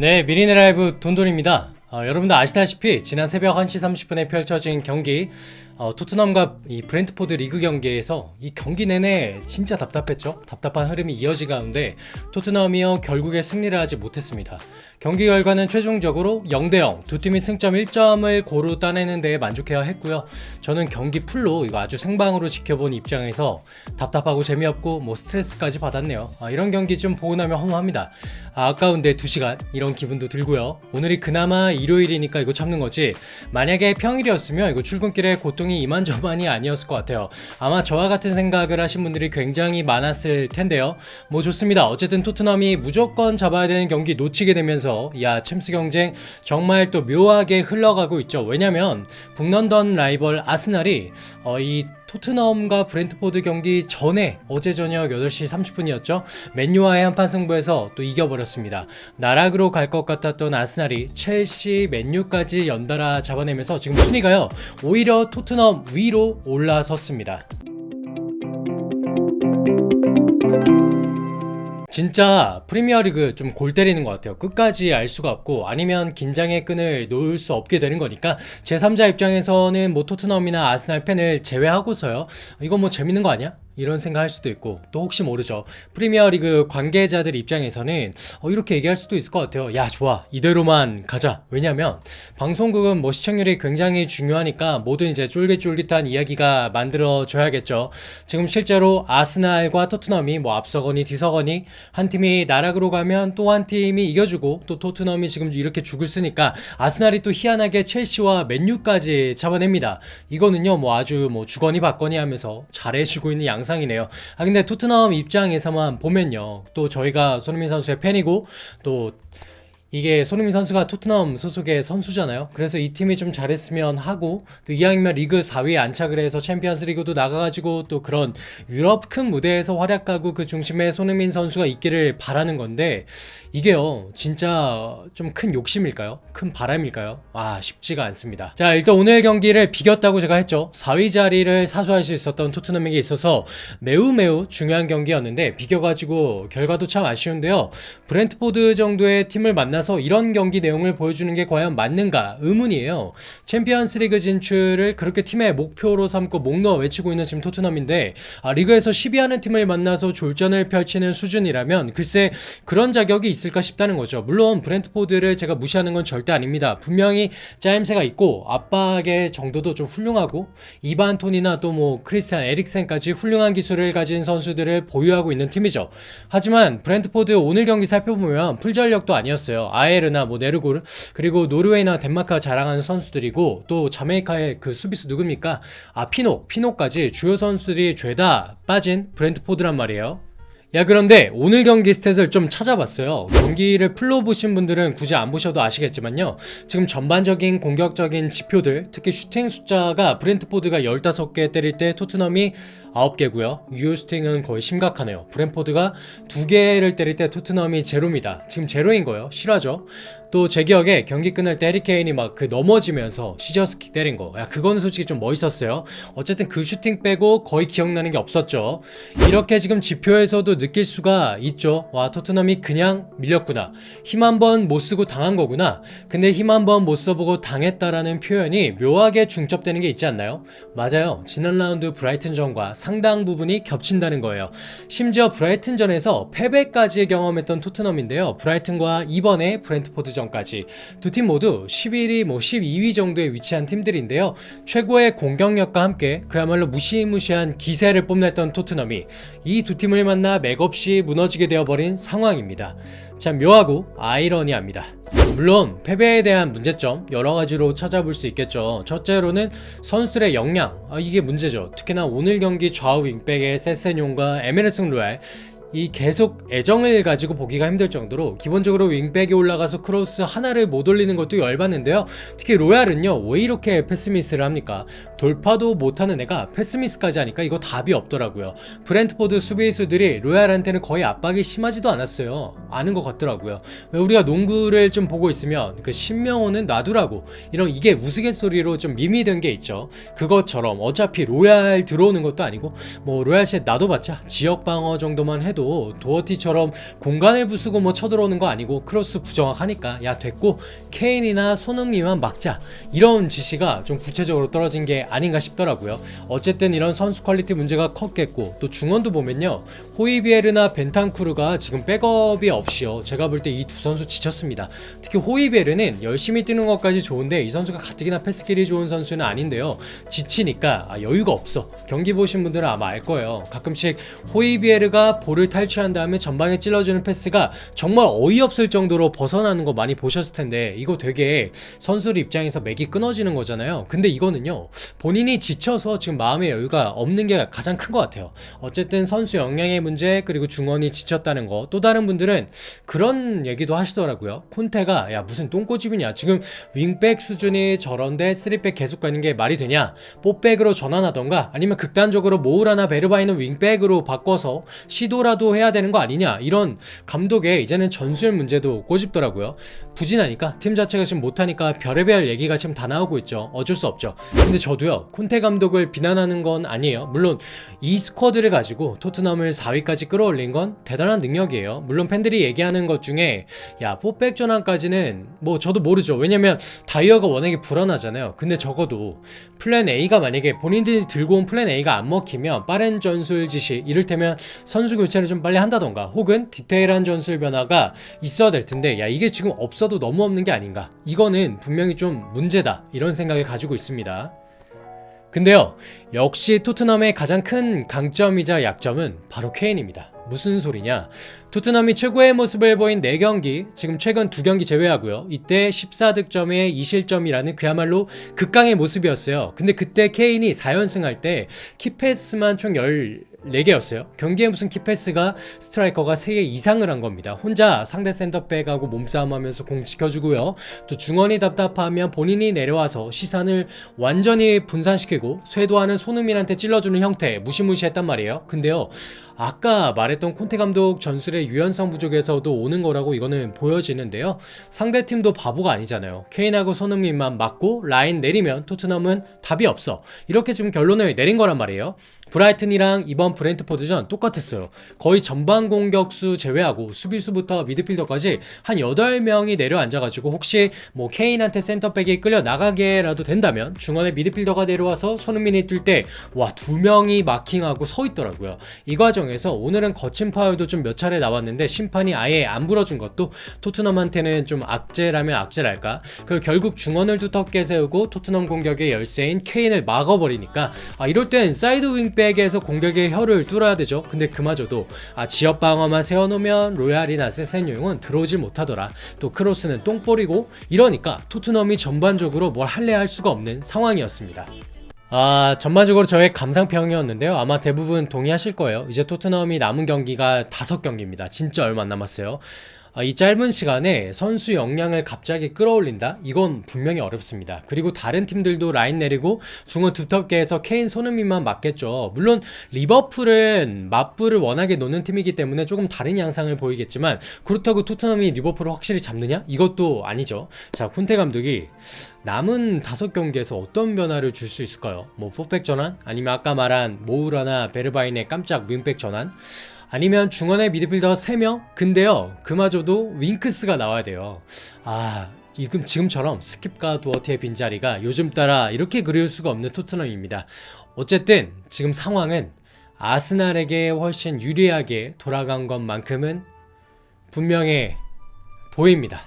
네, 미리네 라이브 돈돈입니다. 어, 여러분도 아시다시피 지난 새벽 1시 30분에 펼쳐진 경기 어, 토트넘과 이 브렌트포드 리그 경기에서 이 경기 내내 진짜 답답했죠. 답답한 흐름이 이어지 가운데 토트넘이요 결국에 승리를 하지 못했습니다. 경기 결과는 최종적으로 0대0 두 팀이 승점 1점을 고루 따내는 데에 만족해야 했고요. 저는 경기 풀로 이거 아주 생방으로 지켜본 입장에서 답답하고 재미없고 뭐 스트레스까지 받았네요. 아, 이런 경기 좀 보고 나면 허무합니다. 아, 아까운데 2시간 이런 기분도 들고요. 오늘이 그나마 일요일이니까 이거 참는 거지. 만약에 평일이었으면 이거 출근길에 고통 이 이만저만이 아니었을 것 같아요. 아마 저와 같은 생각을 하신 분들이 굉장히 많았을 텐데요. 뭐 좋습니다. 어쨌든 토트넘이 무조건 잡아야 되는 경기 놓치게 되면서 야 챔스 경쟁 정말 또 묘하게 흘러가고 있죠. 왜냐면 북런던 라이벌 아스날이 어, 이 토트넘과 브렌트포드 경기 전에 어제 저녁 8시 30분이었죠. 맨유와의 한판 승부에서 또 이겨버렸습니다. 나락으로 갈 것 같았던 아스날이 첼시, 맨유까지 연달아 잡아내면서 지금 순위가요. 오히려 토트넘 위로 올라섰습니다. 진짜 프리미어리그 좀 골 때리는 것 같아요. 끝까지 알 수가 없고 아니면 긴장의 끈을 놓을 수 없게 되는 거니까 제3자 입장에서는 뭐 토트넘이나 아스날 팬을 제외하고서요. 이거 뭐 재밌는 거 아니야? 이런 생각할 수도 있고 또 혹시 모르죠. 프리미어리그 관계자들 입장에서는 어, 이렇게 얘기할 수도 있을 것 같아요. 야 좋아. 이대로만 가자. 왜냐면 방송국은 뭐 시청률이 굉장히 중요하니까 모든 이제 쫄깃쫄깃한 이야기가 만들어져야겠죠. 지금 실제로 아스날과 토트넘이 뭐 앞서거니 뒤서거니 한 팀이 나락으로 가면 또 한 팀이 이겨주고 또 토트넘이 지금 이렇게 죽을 쓰니까 아스날이 또 희한하게 첼시와 맨유까지 잡아냅니다. 이거는요 뭐 아주 뭐 주거니 받거니 하면서 잘해주고 있는 양상 양상이네요. 아 근데 토트넘 입장에서만 보면요. 또 저희가 손흥민 선수의 팬이고 또 이게 손흥민 선수가 토트넘 소속의 선수잖아요. 그래서 이 팀이 좀 잘했으면 하고 또 이왕이면 리그 4위에 안착을 해서 챔피언스 리그도 나가가지고 또 그런 유럽 큰 무대에서 활약하고 그 중심에 손흥민 선수가 있기를 바라는 건데 이게요 진짜 좀 큰 욕심일까요? 큰 바람일까요? 아 쉽지가 않습니다. 자 일단 오늘 경기를 비겼다고 제가 했죠. 4위 자리를 사수할 수 있었던 토트넘에게 있어서 매우 매우 중요한 경기였는데 비겨가지고 결과도 참 아쉬운데요. 브렌트포드 정도의 팀을 만나 만나서 이런 경기 내용을 보여주는 게 과연 맞는가 의문이에요. 챔피언스 리그 진출을 그렇게 팀의 목표로 삼고 목 넣어 외치고 있는 지금 토트넘인데 아, 리그에서 10위하는 팀을 만나서 졸전을 펼치는 수준이라면 글쎄 그런 자격이 있을까 싶다는 거죠. 물론 브렌트포드를 제가 무시하는 건 절대 아닙니다. 분명히 짜임새가 있고 압박의 정도도 좀 훌륭하고 이반 톤이나 또 뭐 크리스티안 에릭센까지 훌륭한 기술을 가진 선수들을 보유하고 있는 팀이죠. 하지만 브렌트포드 오늘 경기 살펴보면 풀전력도 아니었어요. 아에르나 뭐 네르고르 그리고 노르웨이나 덴마크가 자랑하는 선수들이고 또 자메이카의 그 수비수 누굽니까? 아 피노 피노까지 주요 선수들이 죄다 빠진 브렌트포드란 말이에요. 야 그런데 오늘 경기 스탯을 좀 찾아봤어요 경기를 풀로 보신 분들은 굳이 안 보셔도 아시겠지만요 지금 전반적인 공격적인 지표들 특히 슈팅 숫자가 브렌트포드가 15개 때릴 때 토트넘이 9개고요. 유효스팅은 거의 심각하네요. 브랜포드가 2개를 때릴 때 토트넘이 제로입니다. 지금 제로인 거예요. 실화죠. 또 제 기억에 경기 끝날 때 에리케인이 막 그 넘어지면서 시저스킥 때린 거. 야, 그거는 솔직히 좀 멋있었어요. 어쨌든 그 슈팅 빼고 거의 기억나는 게 없었죠. 이렇게 지금 지표에서도 느낄 수가 있죠. 와, 토트넘이 그냥 밀렸구나. 힘 한 번 못 쓰고 당한 거구나. 근데 힘 한 번 못 써보고 당했다라는 표현이 묘하게 중첩되는 게 있지 않나요? 맞아요. 지난 라운드 브라이튼전과 상당 부분이 겹친다는 거예요. 심지어 브라이튼전에서 패배까지 경험했던 토트넘인데요. 브라이튼과 이번에 브렌트포드 전까지 두 팀 모두 11위, 뭐 12위 정도에 위치한 팀들인데요. 최고의 공격력과 함께 그야말로 무시무시한 기세를 뽐냈던 토트넘이 이 두 팀을 만나 맥없이 무너지게 되어버린 상황입니다. 참 묘하고 아이러니합니다. 물론 패배에 대한 문제점 여러 가지로 찾아볼 수 있겠죠. 첫째로는 선수들의 역량 아, 이게 문제죠. 특히나 오늘 경기 좌우 윙백의 세세뇽과 에메르슨 로얄 이 계속 애정을 가지고 보기가 힘들 정도로 기본적으로 윙백에 올라가서 크로스 하나를 못 올리는 것도 열받는데요. 특히 로얄은요 왜 이렇게 패스미스를 합니까? 돌파도 못하는 애가 패스미스까지 하니까 이거 답이 없더라고요. 브랜트포드 수비수들이 로얄한테는 거의 압박이 심하지도 않았어요. 아는 것 같더라고요. 왜 우리가 농구를 좀 보고 있으면 그 신명호는 놔두라고 이런 이게 우스갯소리로 좀 밈이 된게 있죠. 그것처럼 어차피 로얄 들어오는 것도 아니고 뭐 로얄 셋 놔둬봤자 지역 방어 정도만 해도 콘테도 도어티처럼 공간을 부수고 뭐 쳐들어오는 거 아니고 크로스 부정확하니까 야 됐고 케인이나 손흥민만 막자 이런 지시가 좀 구체적으로 떨어진 게 아닌가 싶더라고요. 어쨌든 이런 선수 퀄리티 문제가 컸겠고 또 중원도 보면요 호이비에르나 벤탄쿠르가 지금 백업이 없이요 제가 볼 때 이 두 선수 지쳤습니다. 특히 호이비에르는 열심히 뛰는 것까지 좋은데 이 선수가 가뜩이나 패스킬이 좋은 선수는 아닌데요 지치니까 아, 여유가 없어 경기 보신 분들은 아마 알 거예요. 가끔씩 호이비에르가 볼을 탈취한 다음에 전방에 찔러주는 패스가 정말 어이없을 정도로 벗어나는 거 많이 보셨을 텐데 이거 되게 선수 입장에서 맥이 끊어지는 거잖아요. 근데 이거는요 본인이 지쳐서 지금 마음의 여유가 없는 게 가장 큰 것 같아요. 어쨌든 선수 역량의 문제 그리고 중원이 지쳤다는 거 또 다른 분들은 그런 얘기도 하시더라고요. 콘테가 야 무슨 똥꼬집이냐 지금 윙백 수준이 저런데 쓰리백 계속 가는 게 말이 되냐 뽀백으로 전환하던가 아니면 극단적으로 모우라나 베르바이는 윙백으로 바꿔서 시도라도 해야 되는 거 아니냐 이런 감독의 이제는 전술 문제도 꼬집더라고요. 부진하니까 팀 자체가 지금 못하니까 별의별 얘기가 지금 다 나오고 있죠. 어쩔 수 없죠. 근데 저도요 콘테 감독을 비난하는 건 아니에요. 물론 이 스쿼드를 가지고 토트넘을 4위까지 끌어올린 건 대단한 능력이에요. 물론 팬들이 얘기하는 것 중에 야 포백 전환까지는 뭐 저도 모르죠. 왜냐면 다이어가 워낙에 불안하잖아요. 근데 적어도 플랜 A가 만약에 본인들이 들고 온 플랜 A가 안 먹히면 빠른 전술 지시 이를테면 선수 교체를 좀 빨리 한다던가 혹은 디테일한 전술 변화가 있어야 될 텐데 야 이게 지금 없어도 너무 없는 게 아닌가 이거는 분명히 좀 문제다 이런 생각을 가지고 있습니다. 근데요, 역시 토트넘의 가장 큰 강점이자 약점은 바로 케인입니다. 무슨 소리냐? 토트넘이 최고의 모습을 보인 4경기, 지금 최근 2경기 제외하고요. 이때 14득점에 2실점이라는 그야말로 극강의 모습이었어요. 근데 그때 케인이 4연승 할 때 키패스만 총 14개였어요. 경기에 무슨 키패스가 스트라이커가 3개 이상을 한 겁니다. 혼자 상대 센터백하고 몸싸움하면서 공 지켜주고요. 또 중원이 답답하면 본인이 내려와서 시선을 완전히 분산시키고 쇄도하는 손흥민한테 찔러주는 형태 무시무시했단 말이에요. 근데요. 아까 말했던 콘테 감독 전술의 유연성 부족에서도 오는 거라고 이거는 보여지는데요. 상대 팀도 바보가 아니잖아요. 케인하고 손흥민만 맞고 라인 내리면 토트넘은 답이 없어. 이렇게 지금 결론을 내린 거란 말이에요. 브라이튼이랑 이번 브렌트포드전 똑같았어요. 거의 전방 공격수 제외하고 수비수부터 미드필더까지 한 8명이 내려앉아가지고 혹시 뭐 케인한테 센터백이 끌려 나가게라도 된다면 중원에 미드필더가 내려와서 손흥민이 뛸 때 와 두 명이 마킹하고 서 있더라고요. 이 과정에서 오늘은 거친 파울도 좀 몇 차례 나왔는데 심판이 아예 안 불어준 것도 토트넘한테는 좀 악재라면 악재랄까. 그리고 결국 중원을 두텁게 세우고 토트넘 공격의 열쇠인 케인을 막아버리니까 아 이럴 땐 사이드 윙백 에서 공격의 혀를 뚫어야 되죠. 근데 그마저도 아 지역 방어만 세워놓으면 로얄이나 세센용은 들어오질 못하더라. 또 크로스는 똥볼이고 이러니까 토트넘이 전반적으로 뭘 할래 할 수가 없는 상황이었습니다. 아, 전반적으로 저의 감상평이었는데요. 아마 대부분 동의하실 거예요. 이제 토트넘이 남은 경기가 다섯 경기입니다. 진짜 얼마 안 남았어요. 아, 이 짧은 시간에 선수 역량을 갑자기 끌어올린다? 이건 분명히 어렵습니다. 그리고 다른 팀들도 라인 내리고 중원 두텁게 해서 케인 손흥민만 맞겠죠. 물론 리버풀은 맞불을 워낙에 놓는 팀이기 때문에 조금 다른 양상을 보이겠지만 그렇다고 토트넘이 리버풀을 확실히 잡느냐? 이것도 아니죠. 자, 콘테 감독이 남은 다섯 경기에서 어떤 변화를 줄 수 있을까요? 뭐 포백 전환? 아니면 아까 말한 모우라나 베르바인의 깜짝 윙백 전환? 아니면 중원의 미드필더 3명? 근데요, 그마저도 윙크스가 나와야 돼요. 아, 지금, 지금처럼 스킵과 도어티의 빈자리가 요즘 따라 이렇게 그리울 수가 없는 토트넘입니다. 어쨌든 지금 상황은 아스날에게 훨씬 유리하게 돌아간 것만큼은 분명해 보입니다.